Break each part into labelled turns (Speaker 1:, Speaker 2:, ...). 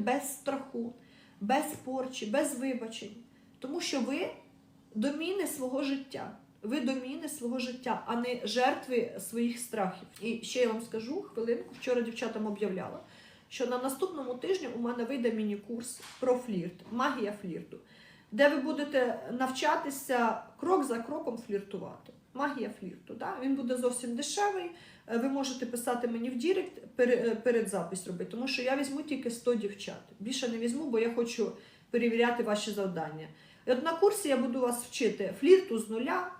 Speaker 1: без страху, без порчі, без вибачень. Тому що ви доміни свого життя. Ви доміни свого життя, а не жертви своїх страхів. І ще я вам скажу хвилинку. Вчора дівчатам об'являла, що на наступному тижні у мене вийде міні-курс про флірт, магія флірту, де ви будете навчатися крок за кроком фліртувати. Магія флірту. Да? Він буде зовсім дешевий. Е, Ви можете писати мені в Дірект е, перед запис робити, тому що я візьму тільки 100 дівчат. Більше не візьму, бо я хочу перевіряти ваші завдання. І от на курсі я буду вас вчити флірту з нуля,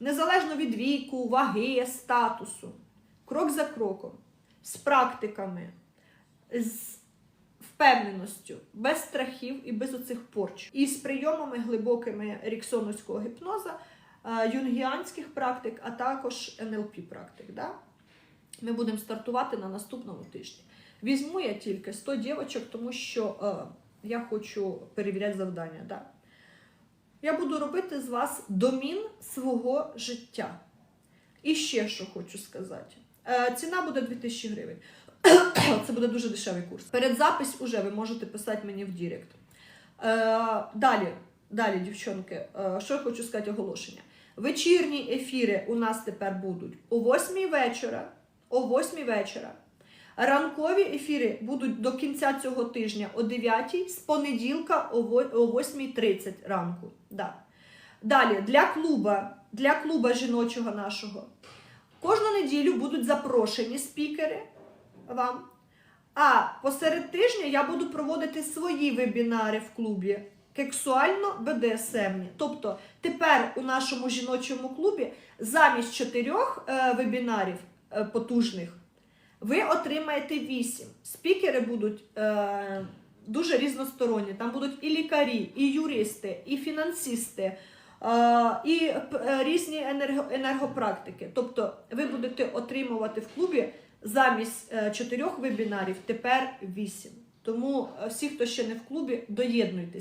Speaker 1: незалежно від віку, ваги, статусу, крок за кроком, з практиками, з впевненістю, без страхів і без оцих порч. І з прийомами глибокими ріксоновського гіпноза, е, юнгіанських практик, а також НЛП практик. Да? Ми будемо стартувати на наступному тижні. Візьму я тільки 100 дівчаток, тому що е, я хочу перевіряти завдання. Да? Я буду робити з вас домін свого життя. І ще що хочу сказати. Е, ціна буде 2000 гривень. Це буде дуже дешевий курс. Перед запис уже ви можете писати мені в Дірект. Е, далі, далі, дівчонки, е, що я хочу сказати оголошення. Вечірні ефіри у нас тепер будуть о 8 вечора. О 8 вечора. Ранкові ефіри будуть до кінця цього тижня о 9 з понеділка о 8.30 ранку. Да. Далі для клуба, для клуба жіночого нашого. Кожну неділю будуть запрошені спікери вам. А посеред тижня я буду проводити свої вебінари в клубі кексуально БДСМні. Тобто тепер у нашому жіночому клубі замість чотирьох е, вебінарів е, потужних ви отримаєте вісім. Спікери будуть е, дуже різносторонні. Там будуть і лікарі, і юристи, і фінансисти, е, і е, різні енерго, енергопрактики. Тобто ви будете отримувати в клубі замість е, чотирьох вебінарів тепер вісім. Тому е, всі, хто ще не в клубі, доєднуйтесь.